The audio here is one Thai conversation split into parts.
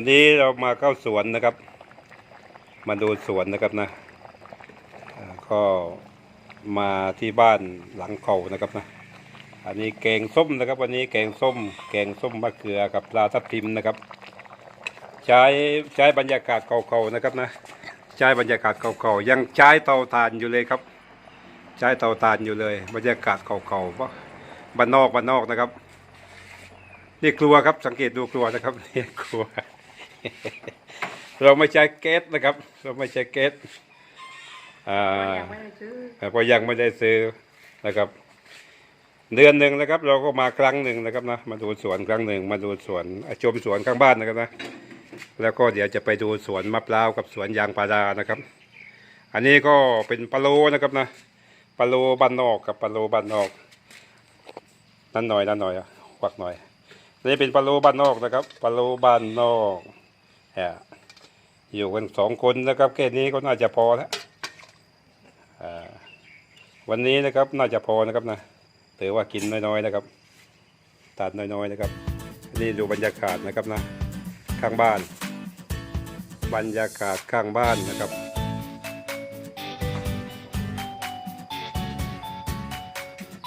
วันนี้เรามาเข้าสวนนะครับ มาดูสวนนะครับนะก็มาที่บ้านหลังเขานะครับนะ อันนี้แกงส้มนะครับ วันนี้แกงส้ม แกงส้มมะเขือกับปลาทับทิมนะครับ ใช้ใช้บรรยากาศเก่าๆนะครับนะใช้บรรยากาศเก่าๆยังใช้เตาถ่านอยู่เลยครับ ใช้เตาถ่านอยู่เลย บรรยากาศเก่าๆเพราะบ้านนอกบ้านนอกนะครับนี่ครัวครับสังเกตดูครัวนะครับนี่ครัว เราไม่ใช้แก๊สนะครับ เราไม่ใช้แก๊สอ่ายังไม่ได้ซื้อเพราะยังไม่ได้ซื้อนะครับ เดือนหนึ่งนะครับ เราก็มาครั้งหนึ่งนะครับนะมาดูสวนครั้งหนึ่งมาดูสวนอะชมสวนข้างบ้านนะครับนะแล้วก็เดี๋ยวจะไปดูสวนมะพร้าวกับสวนยางพารานะครับ อันนี้ก็เป็นปลาโลนะครับนะปลาโลบ้านนอกกับปลาโลบ้านนอกนั่นหน่อยนั่นหน่อยอะควักหน่อยนี่เป็นปลาโลบ้านนอกนะครับปลาโลบ้านนอกแหม อยู่กันสองคนนะครับแค่นี้ก็น่าจะพอแล้ววันนี้นะครับน่าจะพอนะครับนะถือว่ากินน้อยๆนะครับตัดน้อยๆนะครับ นี่ดูบรรยากาศนะครับนะข้างบ้าน บรรยากาศข้างบ้านนะครับ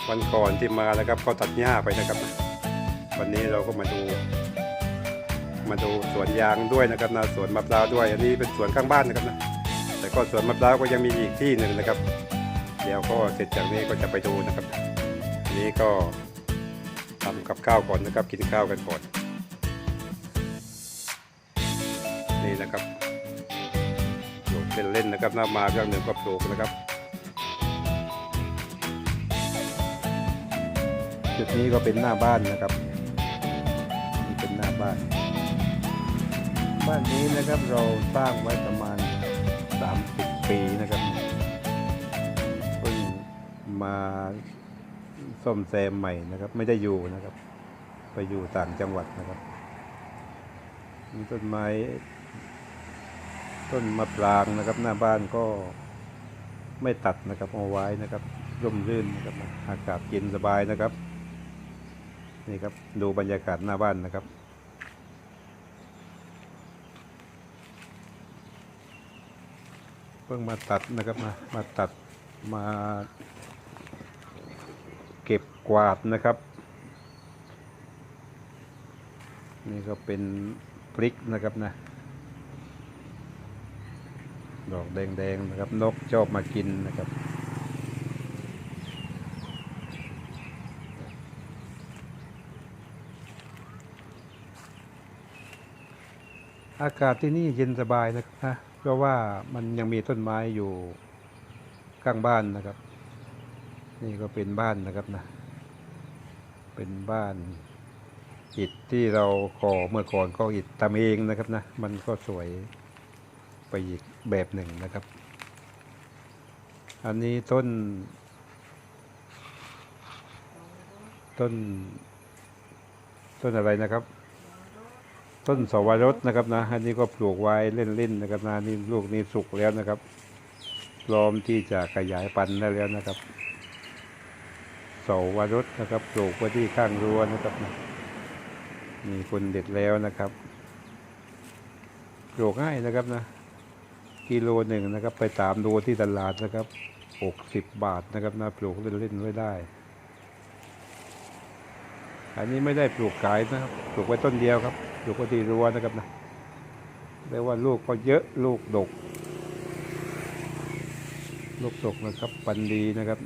วันก่อนที่มานะครับเขาตัดหญ้าไปนะครับนะวันนี้เราก็มาดู มาดูสวนยางด้วยนะครับนะสวนมะพร้าวด้วย อันนี้เป็นสวนข้างบ้านนะครับนะแต่ก็สวนมะพร้าวก็ยังมีอีกที่หนึ่งนะครับ เดี๋ยวก็เสร็จจากนี้ก็จะไปดูนะครับอันนี้ก็ทำกับข้าวก่อนนะครับกินข้าวกันก่อนนี่นะครับปลูกเล่นๆนะครับน้ามาเรื่องหนึ่งก็ปลูกนะครับจุดนี้ก็เป็นหน้าบ้านนะครับนี่เป็นหน้าบ้าน บ้านนี้นะครับเราสร้างไว้ประมาณ 30 ปีนะครับเพิ่งมาซ่อมแซมใหม่นะครับ ไม่ได้อยู่นะครับ ไปอยู่ต่างจังหวัดนะครับ มีต้นไม้ ต้นมะปรางนะครับ หน้าบ้านก็ไม่ตัดนะครับเอาไว้นะครับร่มรื่นนะครับอากาศเย็นสบายนะครับ นี่ครับดูบรรยากาศหน้าบ้านนะครับ พิ่งมาตัดนะครับมามาตัดมาเก็บกวาดนะครับ นี่ก็เป็นพริกนะครับนะดอกแดงๆนะครับนกชอบมากินนะครับอากาศที่นี่เย็นสบายนะครับนะ เพราะว่ามันยังมีต้นไม้อยู่ข้างบ้านนะครับ นี่ก็เป็นบ้านนะครับนะ เป็นบ้านอิฐที่เราก่อเมื่อก่อนก็อิฐทำเองนะครับนะ มันก็สวยไปอีกแบบหนึ่งนะครับ อันนี้ต้น ต้น ต้นอะไรนะครับ ต้นสวรสนะครับนะอันนี้ก็ปลูกไว้เล่นๆนะครับนะนี่ลูกนี้สุกแล้วนะครับพร้อมที่จะขยายพันธุ์ได้แล้วนะครับสวรสนะครับปลูกไว้ที่ข้างรั้วนะครับนะมีคนเด็ดแล้วนะครับปลูกง่ายนะครับนะ กิโลหนึ่งนะครับ ไปตามดูที่ตลาดนะครับหกสิบบาทนะครับนะปลูกเล่นๆไว้ได้ อันนี้ไม่ได้ปลูกขายนะครับ ปลูกไว้ต้นเดียวครับ ปลูกไว้ที่รั้วนะครับนะเรียกว่าลูกก็เยอะลูกดก ลูกดกนะครับปันดีนะครับ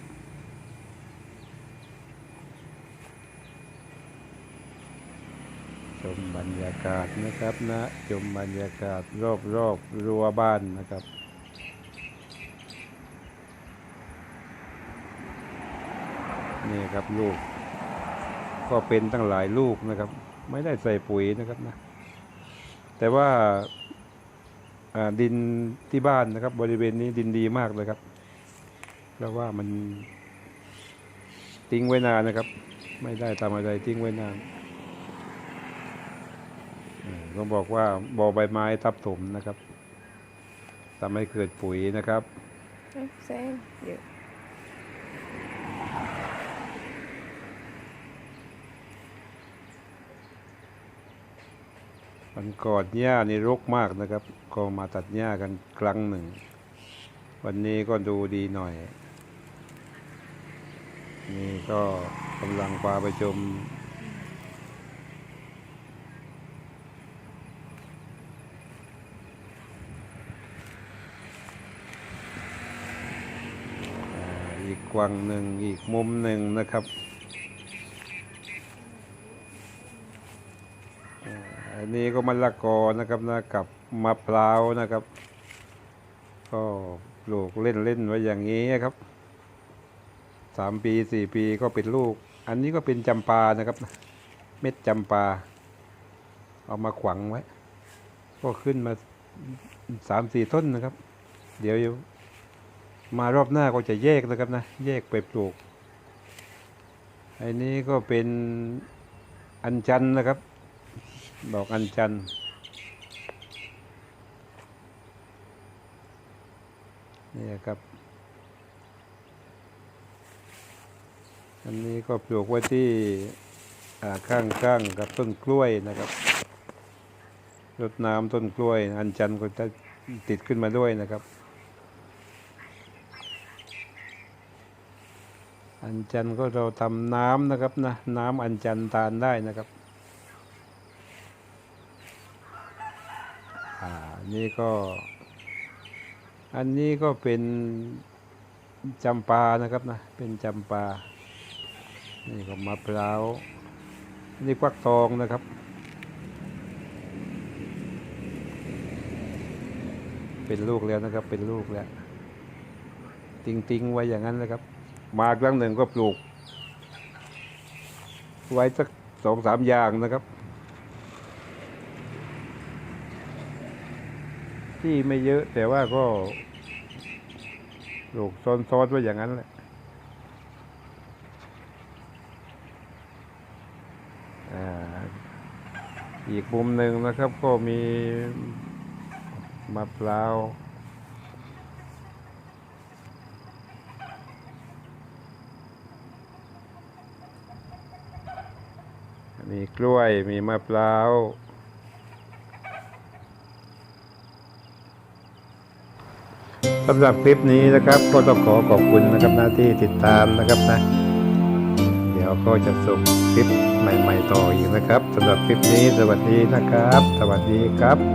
ชมบรรยากาศนะครับนะชมบรรยากาศรอบรอบรั้วบ้านนะครับนี่ครับลูก ก็เป็นตั้งหลายลูกนะครับ ไม่ได้ใส่ปุ๋ยนะครับนะแต่ว่าดินที่บ้านนะครับ บริเวณนี้ดินดีมากเลยครับเพราะว่ามันทิ้งไว้นานนะครับ ไม่ได้ทำอะไรทิ้งไว้นานต้องบอกว่าบอใบไม้ทับถมนะครับทำให้เกิดปุ๋ยนะครับแซงเยอะ วันก่อนหญ้านี่รกมากนะครับ ก็มาตัดหญ้ากันครั้งหนึ่ง วันนี้ก็ดูดีหน่อย นี่ก็กำลังพาไปชมอีกกวังหนึ่งอีกมุมหนึ่งนะครับอ่า อันนี้ก็มะละกอนะครับนะกับมะพร้าวนะครับ ก็ปลูกเล่นเล่นๆไว้อย่างนี้ครับสามปีสี่ปีก็เป็นลูก อันนี้ก็เป็นจำปานะครับ เม็ดจำปา เอามาขวังไว้ ก็ขึ้นมาสามสี่ต้นนะครับ เดี๋ยวมารอบหน้าก็จะแยกนะครับนะ แยกไปปลูกไอ้นี้ก็เป็นอัญชันนะครับ ดอกอัญชัน นี่ครับ อันนี้ก็ปลูกไว้ที่ข้างๆกับต้นกล้วยนะครับรดน้ำต้นกล้วย อัญชันก็จะติดขึ้นมาด้วยนะครับ อัญชันก็เราทำน้ำนะครับนะน้ำอัญชันทานได้นะครับ อ่า นี่ก็ อันนี้ก็เป็นจำปานะครับนะ เป็นจำปา นี่ก็มะพร้าว นี่ควักทองนะครับ เป็นลูกแล้วนะครับ เป็นลูกแล้ว ติงๆไว้อย่างนั้นนะครับ มาครั้งหนึ่งก็ปลูก ไว้สักสองสามอย่างนะครับ ที่ไม่เยอะ แต่ว่าก็ปลูกซ้อนๆไว้อย่างนั้นแหละอ่าอีกมุมหนึ่งนะครับก็มีมะพร้าวมีกล้วยมีมะพร้าว สำหรับคลิปนี้นะครับ ก็ต้องขอขอบคุณนะครับหน้าที่ติดตามนะครับนะ เดี๋ยวก็จะส่งคลิปใหม่ ๆ ต่ออีกนะครับสำหรับคลิปนี้สวัสดีนะครับ สวัสดีครับ